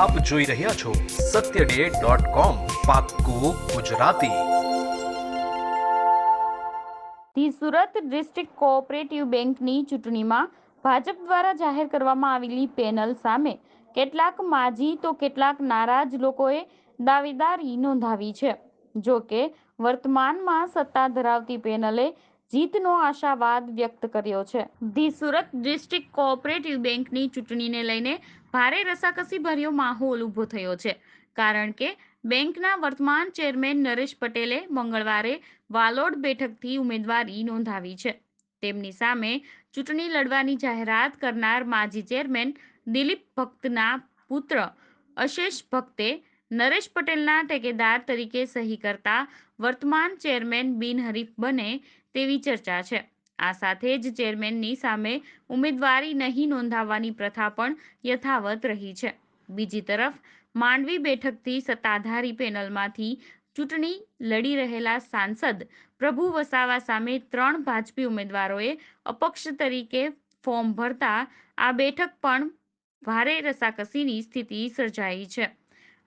આપ જોઈ રહ્યા છો Satya day Gujarati. The Surat district cooperative બેંકની ચૂંટણીમાં ભાજપ દ્વારા જાહેર કરવામાં આવેલી પેનલ સામે કેટલાક માજી તો કેટલાક નારાજ લોકોએ દાવેદારી નોંધાવી છે. જો કે વર્તમાનમાં સત્તા ધરાવતી પેનલે જીતનો આશાવાદ વ્યક્ત કર્યો છે. ધી સુરત ડિસ્ટ્રિક્ટ કોઓપરેટિવ બેંકની ચૂંટણીને લઈને ભારે રસાકસી ભર્યો માહોલ ઊભો થયો છે. કારણ કે બેંકના વર્તમાન ચેરમેન નરેશ પટેલે મંગળવારે વાલોડ બેઠકથી ઉમેદવારી નોંધાવી છે. તેમની સામે ચૂંટણી લડવાની જાહેરાત કરનાર માજી ચેરમેન દિલીપ ભક્તના પુત્ર અશેષ ભક્તે નરેશ પટેલના ટેકેદાર તરીકે સહી કરતા વર્તમાન ચેરમેન બિનહરીફ બને તેવી ચર્ચા છે. આ સાથે જ ચેરમેનની સામે ઉમેદવારી નહીં નોંધાવવાની પ્રથા પણ યથાવત રહી છે. બીજી તરફ, માંડવી બેઠકથી સત્તાધારી પેનલમાંથી ચૂંટણી લડી રહેલા સાંસદ પ્રભુ વસાવા સામે ત્રણ ભાજપી ઉમેદવારોએ અપક્ષ તરીકે ફોર્મ ભરતા આ બેઠક પણ ભારે રસાકસીની સ્થિતિ સર્જાઈ છે.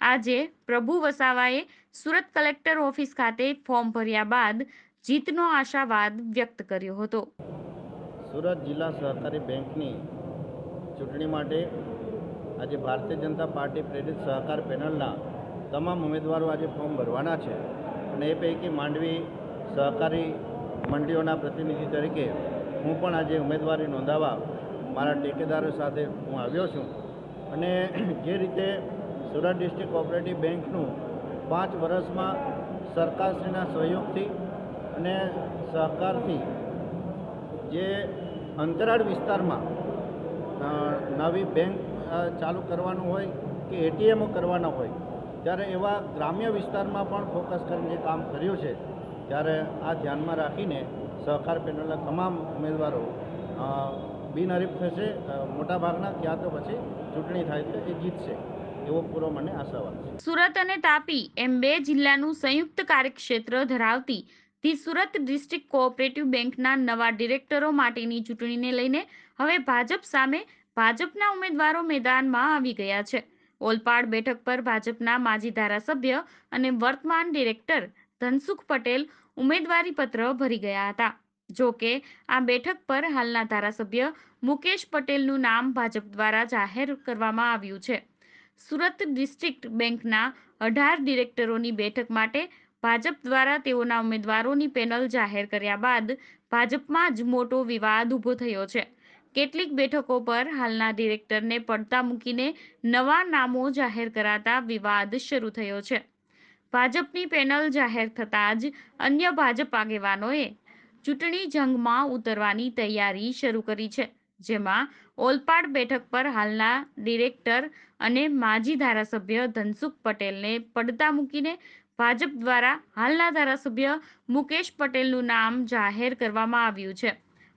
આજે પ્રભુ વસાવાએ સુરત કલેક્ટર ઓફિસ ખાતે ફોર્મ ભર્યા બાદ જીતનો આશાવાદ વ્યક્ત કર્યો હતો. સુરત જિલ્લા સહકારી બેંકની ચૂંટણી માટે આજે ભારતીય જનતા પાર્ટી પ્રેરિત સહકાર પેનલના તમામ ઉમેદવારો આજે ફોર્મ ભરવાના છે અને એ પૈકી માંડવી સહકારી મંડીઓના પ્રતિનિધિ તરીકે હું પણ આજે ઉમેદવારી નોંધાવવા મારા ટેકેદારો સાથે હું આવ્યો છું. અને જે રીતે સુરત ડિસ્ટ્રિક્ટ કોઓપરેટિવ બેંકનું પાંચ વર્ષમાં સરકારશ્રીના સહયોગથી અને સહકારથી જે અંતરાળ વિસ્તારમાં નવી બેંક ચાલુ કરવાનું હોય કે એટીએમો કરવાના હોય, ત્યારે એવા ગ્રામ્ય વિસ્તારમાં પણ ફોકસ કરીને કામ કર્યું છે. ત્યારે આ ધ્યાનમાં રાખીને સહકાર પેનલના તમામ ઉમેદવારો બિનહરીફ થશે મોટાભાગના, ક્યાં તો પછી ચૂંટણી થાય છે એ જીતશે. એવો પૂરો મને આશાવાદ સુરત અને તાપી એમ બે જિલ્લાનું સંયુક્ત કાર્યક્ષેત્ર ધરાવતી ધી સુરત ડિસ્ટ્રિક્ટ કોઓપરેટિવ બેંકના નવા ડિરેક્ટરો માટેની ચૂંટણીને લઈને હવે ભાજપ સામે ભાજપના ઉમેદવારો મેદાનમાં આવી ગયા છે. ઓલપાડ બેઠક પર ભાજપના માજી ધારાસભ્ય અને વર્તમાન ડિરેક્ટર ધનસુખ પટેલ ઉમેદવારી પત્ર ભરી ગયા હતા. જો કે, આ બેઠક પર હાલના ધારાસભ્ય મુકેશ પટેલનું નામ ભાજપ દ્વારા જાહેર કરવામાં આવ્યું છે. સુરત ડિસ્ટ્રિક્ટ બેંકના અઢાર ડિરેક્ટરોની બેઠક માટે ભાજપ દ્વારા તેઓના ઉમેદવારોની પેનલ જાહેર કર્યા બાદ ભાજપમાં જ મોટો વિવાદ ઊભો થયો છે. કેટલીક બેઠકો પર હાલના ડિરેક્ટરને પડતા મૂકીને નવા નામો જાહેર કરાતા વિવાદ શરૂ થયો છે. ભાજપની પેનલ જાહેર થતાં જ અન્ય ભાજપ આગેવાનોએ ચૂંટણી જંગમાં ઉતરવાની તૈયારી શરૂ કરી છે, જેમાં ઓલપાડ બેઠક પર હાલના ડિરેક્ટર અને માજી ધારાસભ્ય ધનસુખ પટેલને પડતા મૂકીને ભાજપ દ્વારા હાલના ધારાસભ્ય મુકેશ પટેલનું નામ જાહેર કરવામાં આવ્યું છે.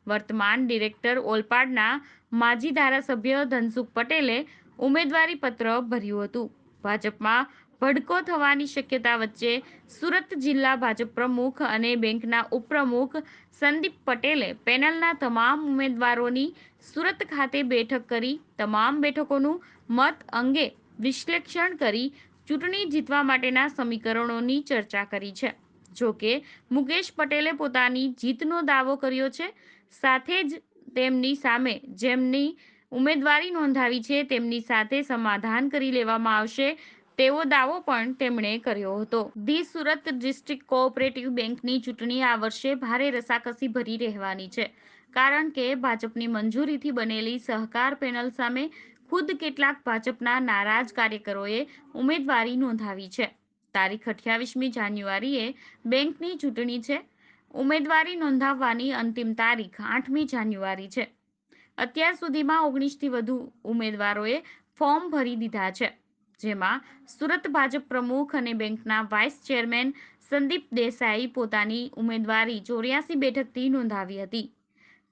વર્તમાન ડિરેક્ટર ઓલપાડના માજી ધારાસભ્ય ધનસુખ પટેલે ઉમેદવારી પત્ર ભર્યું હતું. ભાજપમાં ભડકો થવાની શક્યતા વચ્ચે સુરત જિલ્લા ભાજપ પ્રમુખ અને બેંકના ઉપપ્રમુખ સંદીપ પટેલે પેનલના તમામ ઉમેદવારોની સુરત ખાતે બેઠક કરી, તમામ બેઠકોનું મત અંગે વિશ્લેષણ કરી ચૂંટણી જીતવા માટેના સમીકરણોની ચર્ચા કરી છે. જો કે, મુકેશ પટેલે પોતાની જીતનો દાવો કર્યો છે, સાથે જ તેમની સામે જેમની ઉમેદવારી નોંધાવી છે, તેમની સાથે સમાધાન કરી લેવામાં આવશે, તેવો દાવો પણ તેમણે કર્યો હતો. ધી સુરત ડિસ્ટ્રિક્ટ કોઓપરેટિવ બેંકની ચૂંટણી આ વર્ષે ભારે રસાકસી ભરી રહેવાની છે, કારણ કે ભાજપની મંજૂરીથી બનેલી સહકાર પેનલ સામે ખુદ કેટલાક ભાજપના નારાજ કાર્યકરોએ ઉમેદવારી નોંધાવી છે. તારીખ અઠ્યાવીસમી જાન્યુઆરીએ બેંકની ચૂંટણી છે. ઉમેદવારી નોંધાવવાની અંતિમ તારીખ આઠમી જાન્યુઆરી છે. અત્યાર સુધીમાં ઓગણીસથી વધુ ઉમેદવારોએ ફોર્મ ભરી દીધા છે. જેમાં સુરત ભાજપ પ્રમુખ અને બેંકના વાઇસ ચેરમેન સંદીપ દેસાઈ પોતાની ઉમેદવારી ચોર્યાસી બેઠકથી નોંધાવી હતી.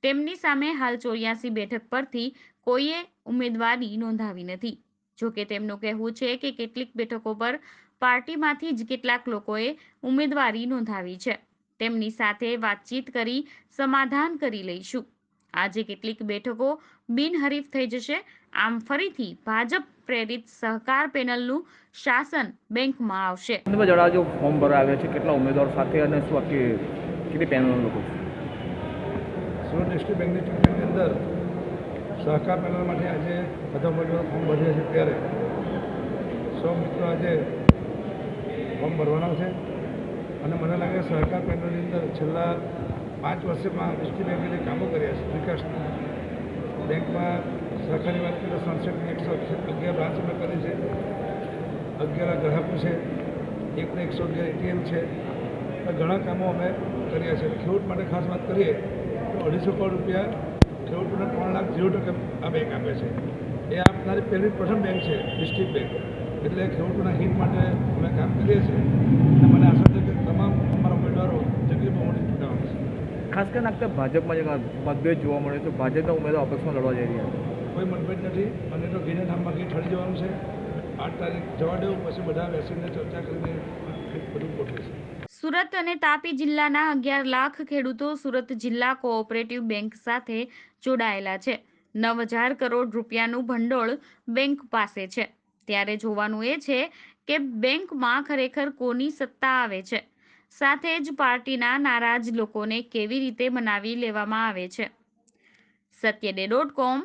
તેમની સામે હાલ ચોર્યાસી બેઠક પરથી કોઈએ ઉમેદવારી નોંધાવી નથી. જોકે તેમનું કહેવું છે કે કેટલીક બેઠકો પર પાર્ટીમાંથી જ કેટલાક લોકોએ ઉમેદવારી નોંધાવી છે. તેમની સાથે વાતચીત કરી સમાધાન કરી લઈશું. આજે કેટલીક બેઠકો બિનહરીફ થઈ જશે. આમ ફરીથી ભાજપ પ્રેરિત સહકાર પેનલનું શાસન બેંકમાં આવશે. જણાવજો, ફોર્મ ભરાવ્યા છે, કેટલા ઉમેદવાર સાથે અને શું કેટલી પેનલ લોકો છે સુરત ડિસ્ટ્રિક્ટ બેંકની ચૂંટણીની અંદર સહકાર પેનલ માટે આજે બધા ઉમેદવારો ફોર્મ ભર્યા છે ત્યારે. સૌ મિત્રો આજે ફોર્મ ભરવાના છે. અને મને લાગે સહકાર પેનલની અંદર છેલ્લા પાંચ વર્ષમાં ડિસ્ટ્રિક્ટ બેંકે જે કામો કર્યા છે, વિકાસના, બેંકમાં સહકારની વાત કરીએ તો સડસઠની એકસો અગિયાર બ્રાન્ચ અમે કરી છે. અગિયાર ગ્રાહકો છે, એકને એકસો અગિયાર એટીએમ છે. ઘણા કામો અમે કર્યા છે. ખેડૂત માટે ખાસ વાત કરીએ અઢીસો કરોડ રૂપિયા ખેડૂતોને ત્રણ લાખ ઝીરો ટકા આ બેંક આપે છે. એ આપનારી પહેલી પ્રથમ બેંક છે ડિસ્ટ્રિક્ટ બેંક એટલે ખેડૂતોના હિત માટે અમે કામ કરીએ છીએ. અને મને આશા છે કે તમામ અમારા ઉમેદવારો જગ્યા બહુમતી ચૂંટાવાના છે ખાસ કરીને આખા ભાજપમાં જે મતભેદ જોવા મળે છે ભાજપના ઉમેદવાર અપક્ષમાં લડવા જઈ રહ્યા છે. કોઈ મતભેદ નથી. અને તો ઘીને ધામમાં ઘી ઠરી જવાનું છે. આઠ તારીખ જવા દેવું પછી બધા બેસીને ચર્ચા કરીને બધું ગોઠવીશું. સુરત અને તાપી જિલ્લાના અગિયાર લાખ ખેડૂતો સુરત જિલ્લા કોઓપરેટિવ બેંક સાથે જોડાયેલા છે. નવ હજાર કરોડ રૂપિયાનું ભંડોળ બેંક પાસે છે. ત્યારે જોવાનું એ છે કે બેંકમાં ખરેખર કોની સત્તા આવે છે? સાથે જ પાર્ટીના નારાજ લોકોને કેવી રીતે મનાવી લેવામાં આવે છે? સત્યડે ડોટ કોમ